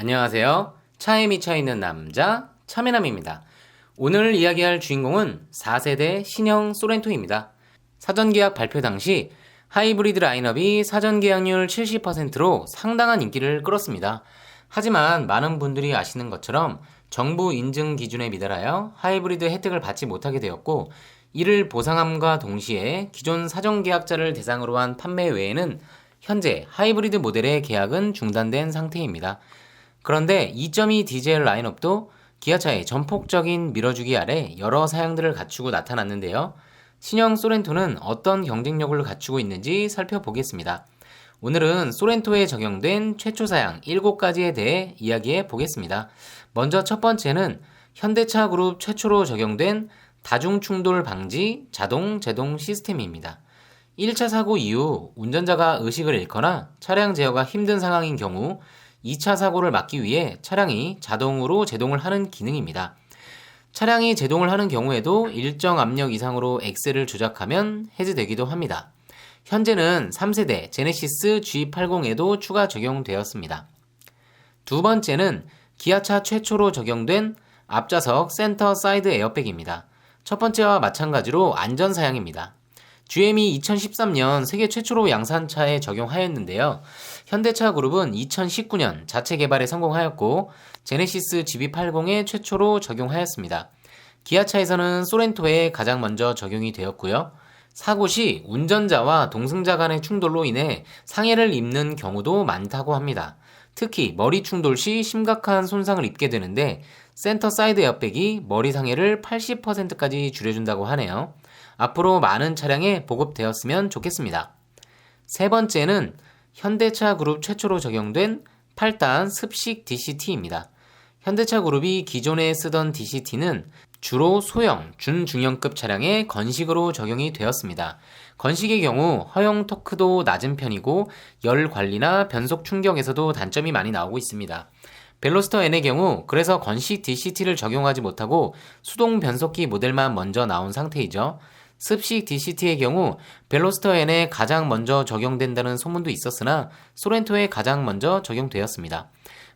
안녕하세요. 차에 미쳐 있는 남자 차메남입니다. 오늘 이야기할 주인공은 4세대 신형 소렌토입니다. 사전 계약 발표 당시 하이브리드 라인업이 사전 계약률 70%로 상당한 인기를 끌었습니다. 하지만 많은 분들이 아시는 것처럼 정부 인증 기준에 미달하여 하이브리드 혜택을 받지 못하게 되었고 이를 보상함과 동시에 기존 사전 계약자를 대상으로 한 판매 외에는 현재 하이브리드 모델의 계약은 중단된 상태입니다. 그런데 2.2 디젤 라인업도 기아차의 전폭적인 밀어주기 아래 여러 사양들을 갖추고 나타났는데요. 신형 소렌토는 어떤 경쟁력을 갖추고 있는지 살펴보겠습니다. 오늘은 소렌토에 적용된 최초 사양 7가지에 대해 이야기해 보겠습니다. 먼저 첫 번째는 현대차 그룹 최초로 적용된 다중 충돌 방지 자동 제동 시스템입니다. 1차 사고 이후 운전자가 의식을 잃거나 차량 제어가 힘든 상황인 경우 2차 사고를 막기 위해 차량이 자동으로 제동을 하는 기능입니다. 차량이 제동을 하는 경우에도 일정 압력 이상으로 엑셀을 조작하면 해제되기도 합니다. 현재는 3세대 제네시스 G80에도 추가 적용되었습니다. 두 번째는 기아차 최초로 적용된 앞좌석 센터 사이드 에어백입니다. 첫 번째와 마찬가지로 안전 사양입니다. GM이 2013년 세계 최초로 양산차에 적용하였는데요. 현대차 그룹은 2019년 자체 개발에 성공하였고 제네시스 GB80에 최초로 적용하였습니다. 기아차에서는 소렌토에 가장 먼저 적용이 되었고요. 사고 시 운전자와 동승자 간의 충돌로 인해 상해를 입는 경우도 많다고 합니다. 특히 머리 충돌 시 심각한 손상을 입게 되는데 센터 사이드 에어백이 머리 상해를 80%까지 줄여준다고 하네요. 앞으로 많은 차량에 보급되었으면 좋겠습니다. 세 번째는 현대차 그룹 최초로 적용된 8단 습식 DCT입니다. 현대차 그룹이 기존에 쓰던 DCT는 주로 소형, 준중형급 차량에 건식으로 적용이 되었습니다. 건식의 경우 허용 토크도 낮은 편이고 열 관리나 변속 충격에서도 단점이 많이 나오고 있습니다. 벨로스터 N의 경우 그래서 건식 DCT를 적용하지 못하고 수동 변속기 모델만 먼저 나온 상태이죠. 습식 DCT의 경우 벨로스터 N에 가장 먼저 적용된다는 소문도 있었으나 소렌토에 가장 먼저 적용되었습니다.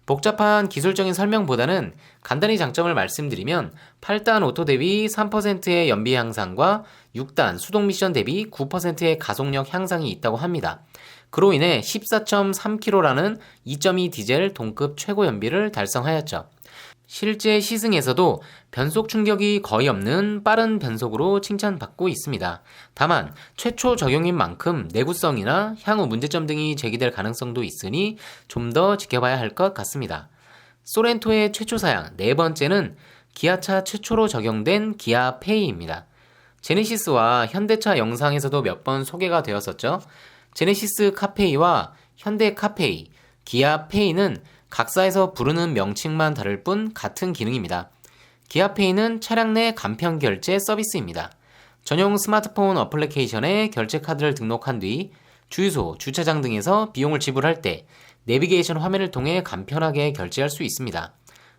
복잡한 기술적인 설명보다는 간단히 장점을 말씀드리면 8단 오토 대비 3%의 연비 향상과 6단 수동 미션 대비 9%의 가속력 향상이 있다고 합니다. 그로 인해 14.3km라는 2.2 디젤 동급 최고 연비를 달성하였죠. 실제 시승에서도 변속 충격이 거의 없는 빠른 변속으로 칭찬받고 있습니다. 다만 최초 적용인 만큼 내구성이나 향후 문제점 등이 제기될 가능성도 있으니 좀 더 지켜봐야 할 것 같습니다. 소렌토의 최초 사양 네 번째는 기아차 최초로 적용된 기아 페이입니다. 제네시스와 현대차 영상에서도 몇 번 소개가 되었었죠. 제네시스 카페이와 현대 카페이, 기아 페이는 각사에서 부르는 명칭만 다를 뿐 같은 기능입니다. 기아페이는 차량 내 간편 결제 서비스입니다. 전용 스마트폰 어플리케이션에 결제 카드를 등록한 뒤 주유소, 주차장 등에서 비용을 지불할 때 내비게이션 화면을 통해 간편하게 결제할 수 있습니다.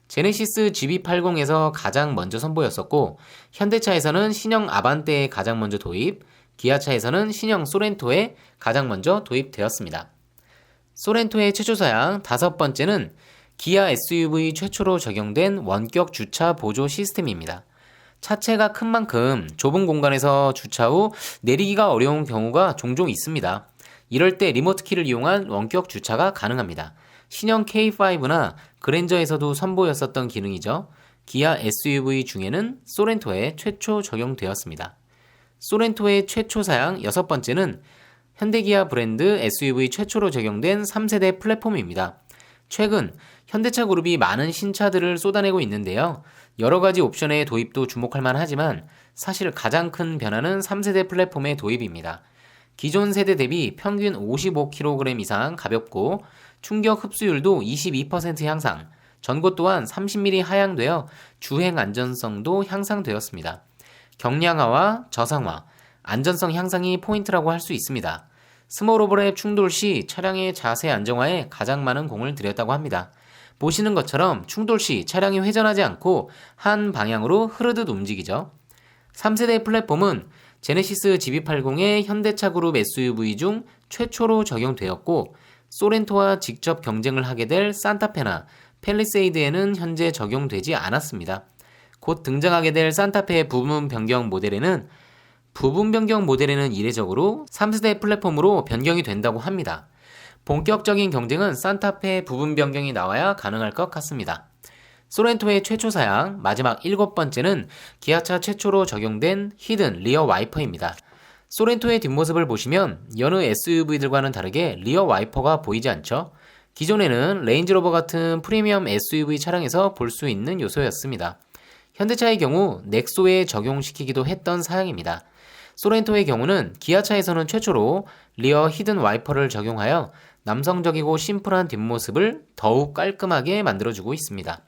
제네시스 GB80에서 가장 먼저 선보였었고 현대차에서는 신형 아반떼에 가장 먼저 도입, 기아차에서는 신형 소렌토에 가장 먼저 도입되었습니다. 소렌토의 최초 사양 다섯 번째는 기아 SUV 최초로 적용된 원격 주차 보조 시스템입니다. 차체가 큰 만큼 좁은 공간에서 주차 후 내리기가 어려운 경우가 종종 있습니다. 이럴 때 리모트 키를 이용한 원격 주차가 가능합니다. 신형 K5나 그랜저에서도 선보였었던 기능이죠. 기아 SUV 중에는 소렌토에 최초 적용되었습니다. 소렌토의 최초 사양 여섯 번째는 현대기아 브랜드 SUV 최초로 적용된 3세대 플랫폼입니다. 최근 현대차 그룹이 많은 신차들을 쏟아내고 있는데요. 여러 가지 옵션의 도입도 주목할 만하지만 사실 가장 큰 변화는 3세대 플랫폼의 도입입니다. 기존 세대 대비 평균 55kg 이상 가볍고 충격 흡수율도 22% 향상, 전고 또한 30mm 하향되어 주행 안전성도 향상되었습니다. 경량화와 저상화, 안전성 향상이 포인트라고 할 수 있습니다. 스몰 오버랩 충돌 시 차량의 자세 안정화에 가장 많은 공을 들였다고 합니다. 보시는 것처럼 충돌 시 차량이 회전하지 않고 한 방향으로 흐르듯 움직이죠. 3세대 플랫폼은 제네시스 GB80의 현대차 그룹 SUV 중 최초로 적용되었고 소렌토와 직접 경쟁을 하게 될 산타페나 펠리세이드에는 현재 적용되지 않았습니다. 곧 등장하게 될 산타페 부분 변경 모델에는 부분 변경 모델에는 이례적으로 3세대 플랫폼으로 변경이 된다고 합니다. 본격적인 경쟁은 산타페 부분 변경이 나와야 가능할 것 같습니다. 소렌토의 최초 사양, 마지막 일곱 번째는 기아차 최초로 적용된 히든 리어 와이퍼입니다. 소렌토의 뒷모습을 보시면 여느 SUV들과는 다르게 리어 와이퍼가 보이지 않죠? 기존에는 레인지로버 같은 프리미엄 SUV 차량에서 볼 수 있는 요소였습니다. 현대차의 경우 넥소에 적용시키기도 했던 사양입니다. 소렌토의 경우는 기아차에서는 최초로 리어 히든 와이퍼를 적용하여 남성적이고 심플한 뒷모습을 더욱 깔끔하게 만들어주고 있습니다.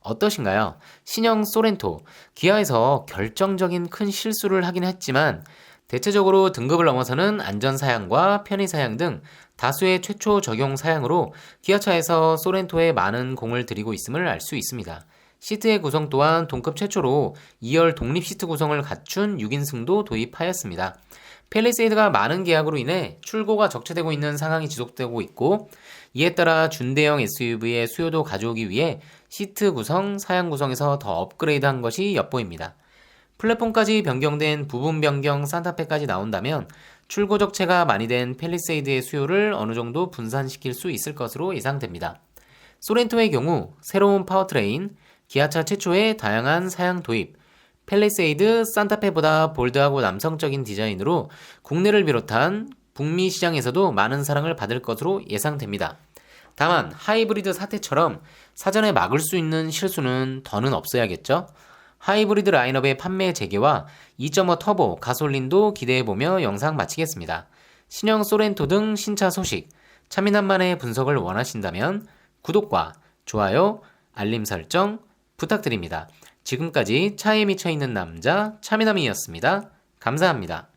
어떠신가요? 신형 소렌토, 기아에서 결정적인 큰 실수를 하긴 했지만 대체적으로 등급을 넘어서는 안전 사양과 편의 사양 등 다수의 최초 적용 사양으로 기아차에서 소렌토에 많은 공을 들이고 있음을 알 수 있습니다. 시트의 구성 또한 동급 최초로 2열 독립 시트 구성을 갖춘 6인승도 도입하였습니다. 펠리세이드가 많은 계약으로 인해 출고가 적체되고 있는 상황이 지속되고 있고 이에 따라 준대형 SUV의 수요도 가져오기 위해 시트 구성, 사양 구성에서 더 업그레이드한 것이 엿보입니다. 플랫폼까지 변경된 부분 변경 산타페까지 나온다면 출고 적체가 많이 된 펠리세이드의 수요를 어느 정도 분산시킬 수 있을 것으로 예상됩니다. 소렌토의 경우 새로운 파워트레인, 기아차 최초의 다양한 사양 도입, 펠리세이드 산타페보다 볼드하고 남성적인 디자인으로 국내를 비롯한 북미 시장에서도 많은 사랑을 받을 것으로 예상됩니다. 다만 하이브리드 사태처럼 사전에 막을 수 있는 실수는 더는 없어야겠죠? 하이브리드 라인업의 판매 재개와 2.5 터보 가솔린도 기대해보며 영상 마치겠습니다. 신형 소렌토 등 신차 소식, 차민한만의 분석을 원하신다면 구독과 좋아요, 알림 설정 부탁드립니다. 지금까지 차에 미쳐 있는 남자 차민남이었습니다. 감사합니다.